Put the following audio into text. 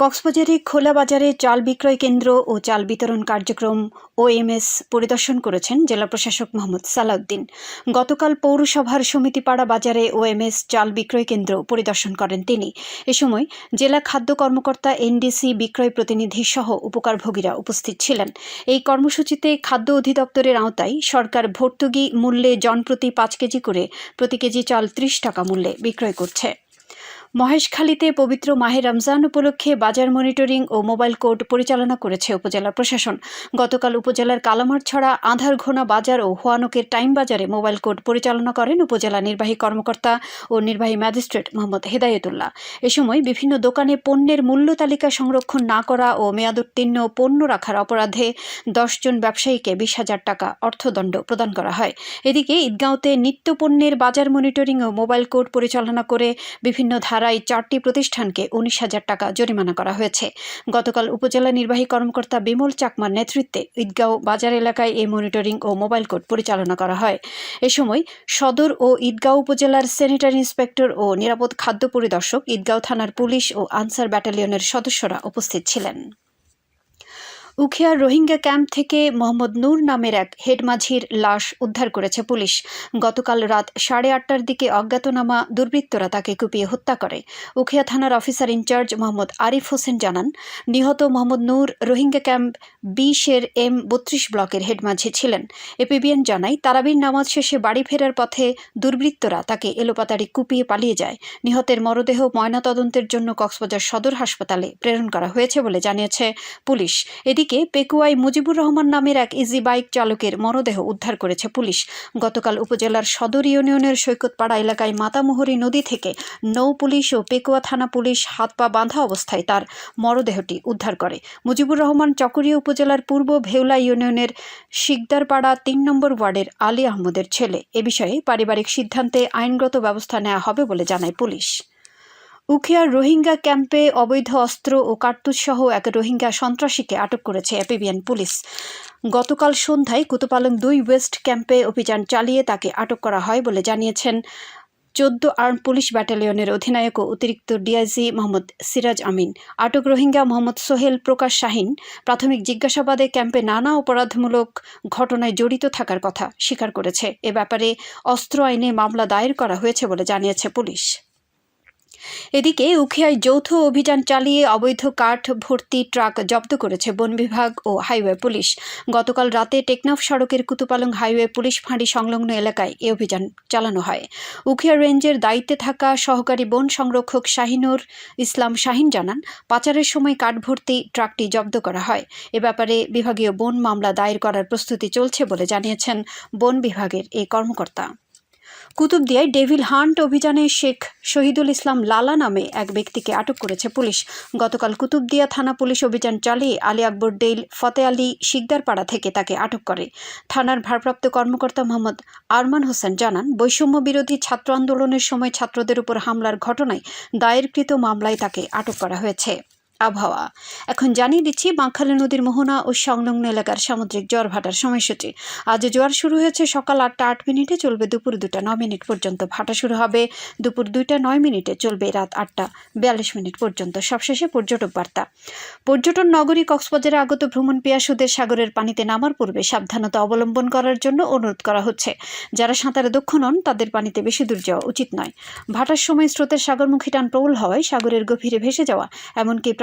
কক্সবাজারে খোলা বাজারে চাল বিক্রয় কেন্দ্র ও চাল বিতরণ কার্যক্রম ওএমএস পরিদর্শন করেছেন জেলা প্রশাসক মোহাম্মদ সালাউদ্দিন। গতকাল পৌরসভার সমিতিপাড়া বাজারে ওএমএস চাল বিক্রয় কেন্দ্র পরিদর্শন করেন তিনি। এ সময় জেলা খাদ্য কর্মকর্তা এনডিসি বিক্রয় প্রতিনিধি সহ উপকারভোগীরা উপস্থিত ছিলেন। এই কর্মসূচিতে খাদ্য অধিদপ্তরের আওতায় সরকার ভর্তুকি মূল্যে জনপ্রতি পাঁচ কেজি করে প্রতি কেজি চাল ত্রিশ টাকা মূল্যে বিক্রয় করছে। মহেশখালীতে পবিত্র মাহে রমজান উপলক্ষে বাজার মনিটরিং ও মোবাইল কোর্ট পরিচালনা করেছে উপজেলা প্রশাসন। গতকাল উপজেলার কালামার কালামারছড়া আধারঘোনা বাজার ও হোয়ানকের টাইম বাজারে মোবাইল কোর্ট পরিচালনা করেন উপজেলা নির্বাহী কর্মকর্তা ও নির্বাহী ম্যাজিস্ট্রেট মোহাম্মদ হেদায়েতুল্লাহ। এ সময় বিভিন্ন দোকানে পণ্যের মূল্য তালিকা সংরক্ষণ না করা ও মেয়াদোত্তীর্ণ পণ্য রাখার অপরাধে দশজন ব্যবসায়ীকে বিশ হাজার টাকা অর্থদণ্ড প্রদান করা হয়। এদিকে ঈদগাঁওতে নিত্য পণ্যের বাজার মনিটরিং ও মোবাইল কোর্ট পরিচালনা করে বিভিন্ন ধারায় চারটি প্রতিষ্ঠানকে উনিশ হাজার টাকা জরিমানা করা হয়েছে। গতকাল উপজেলা নির্বাহী কর্মকর্তা বিমল চাকমার নেতৃত্বে ঈদগাঁও বাজার এলাকায় এই মনিটরিং ও মোবাইল কোর্ট পরিচালনা করা হয়। এ সময় সদর ও ঈদগাঁও উপজেলার স্যানিটারি ইন্সপেক্টর ও নিরাপদ খাদ্য পরিদর্শক, ঈদগাঁও থানার পুলিশ ও আনসার ব্যাটালিয়নের সদস্যরা উপস্থিত ছিলেন। উখিয়ার রোহিঙ্গা ক্যাম্প থেকে মোহাম্মদ নূর নামের এক হেডমাঝির লাশ উদ্ধার করেছে পুলিশ। গতকাল রাত সাড়ে আটটার দিকে অজ্ঞাতনামা দুর্বৃত্তরা তাকে কুপিয়ে হত্যা করে। উখিয়া থানার officer in charge Mohammad Arif Hossain জানান, নিহত মোহাম্মদ নূর রোহিঙ্গা ক্যাম্প বিশের এম বত্রিশ ব্লকের হেডমাঝি ছিলেন। এপিবিএন জানায়, তারাবির নামাজ শেষে বাড়ি ফেরার পথে দুর্বৃত্তরা তাকে এলোপাতাড়ি কুপিয়ে পালিয়ে যায়। নিহতের মরদেহ ময়নাতদন্তের জন্য কক্সবাজার সদর হাসপাতালে প্রেরণ করা হয়েছে বলে জানিয়েছে পুলিশ। এদিকে পেকুয়াই মুজিবুর রহমান নামের এক ইজি বাইক চালকের মরদেহ উদ্ধার করেছে পুলিশ। গতকাল উপজেলার সদর ইউনিয়নের সৈকতপাড়া এলাকায় মাতামোহরী নদী থেকে নৌ পুলিশ ও পেকুয়া থানা পুলিশ হাত পা বাঁধা অবস্থায় তার মরদেহটি উদ্ধার করে। মুজিবুর রহমান চকরিয়া উপজেলার পূর্ব ভেউলা ইউনিয়নের শিকদারপাড়া তিন নম্বর ওয়ার্ডের আলী আহমদের ছেলে। এ বিষয়ে পারিবারিক সিদ্ধান্তে আইনগত ব্যবস্থা নেওয়া হবে বলে জানায় পুলিশ। উখিয়ার রোহিঙ্গা ক্যাম্পে অবৈধ অস্ত্র ও কার্তুজ সহ এক রোহিঙ্গা সন্ত্রাসীকে আটক করেছে এপিবিএন পুলিশ। গতকাল সন্ধ্যায় কুতুপালং দুই ওয়েস্ট ক্যাম্পে অভিযান চালিয়ে তাকে আটক করা হয় বলে জানিয়েছেন চোদ্দ আর্ম পুলিশ ব্যাটালিয়নের অধিনায়ক ও অতিরিক্ত ডিআইজি মোহাম্মদ সিরাজ আমিন। আটক রোহিঙ্গা মোহাম্মদ সোহেল প্রকাশ শাহিন প্রাথমিক জিজ্ঞাসাবাদে ক্যাম্পে নানা অপরাধমূলক ঘটনায় জড়িত থাকার কথা স্বীকার করেছে। এ ব্যাপারে অস্ত্র আইনে মামলা দায়ের করা হয়েছে বলে জানিয়েছে পুলিশ। এদিকে উখিয়ায় যৌথ অভিযান চালিয়ে অবৈধ কাঠ ভর্তি ট্রাক জব্দ করেছে বন বিভাগ ও হাইওয়ে পুলিশ। গতকাল রাতে টেকনাফ সড়কের কুতুপালং হাইওয়ে পুলিশ ফাঁড়ি সংলগ্ন এলাকায় এ অভিযান চালানো হয়। উখিয়া রেঞ্জের দায়িত্বে থাকা সহকারী বন সংরক্ষক শাহিনুর ইসলাম শাহিন জানান, পাচারের সময় কাঠ ভর্তি ট্রাকটি জব্দ করা হয়। এ ব্যাপারে বিভাগীয় বন মামলা দায়ের করার প্রস্তুতি চলছে বলে জানিয়েছেন বন বিভাগের এই কর্মকর্তা। কুতুবদিয়ায় ডেভিল হান্ট অভিযানে শেখ শহীদুল ইসলাম লালা নামে এক ব্যক্তিকে আটক করেছে পুলিশ। গতকাল কুতুবদিয়া থানা পুলিশ অভিযান চালিয়ে আলী আকবর ডেইল ফতে আলী শিকদারপাড়া থেকে তাকে আটক করে। থানার ভারপ্রাপ্ত কর্মকর্তা মোহাম্মদ আরমান হোসেন জানান, বৈষম্য বিরোধী ছাত্র আন্দোলনের সময় ছাত্রদের উপর হামলার ঘটনায় দায়েরকৃত মামলায় তাকে আটক করা হয়েছে। আবহাওয়া। এখন জানিয়ে দিচ্ছি, বাঁকখালী নদীর মোহনা ও সংলগ্ন এলাকার সামুদ্রিক জ্বর ভাটার সময়সূচি। আজ জোয়ার শুরু হয়েছে সকাল আটটা আট মিনিটে, চলবে দুপুর দুটা নয় মিনিট পর্যন্ত। ভাটা শুরু হবে দুপুর দুইটা নয় মিনিটে, চলবে রাত আটটা বিয়াল্লিশ মিনিট পর্যন্ত। সবশেষে পর্যটক বার্তা। পর্যটন নগরী কক্সবাজারে আগত ভ্রমণ পিয়াসুদের সাগরের পানিতে নামার পূর্বে সাবধানতা অবলম্বন করার জন্য অনুরোধ করা হচ্ছে। যারা সাঁতারে দক্ষ নন, তাদের পানিতে বেশি দূর যাওয়া উচিত নয়। ভাটার সময় স্রোতের সাগরমুখী টান প্রবল হওয়ায় সাগরের গভীরে ভেসে যাওয়া, এমনকি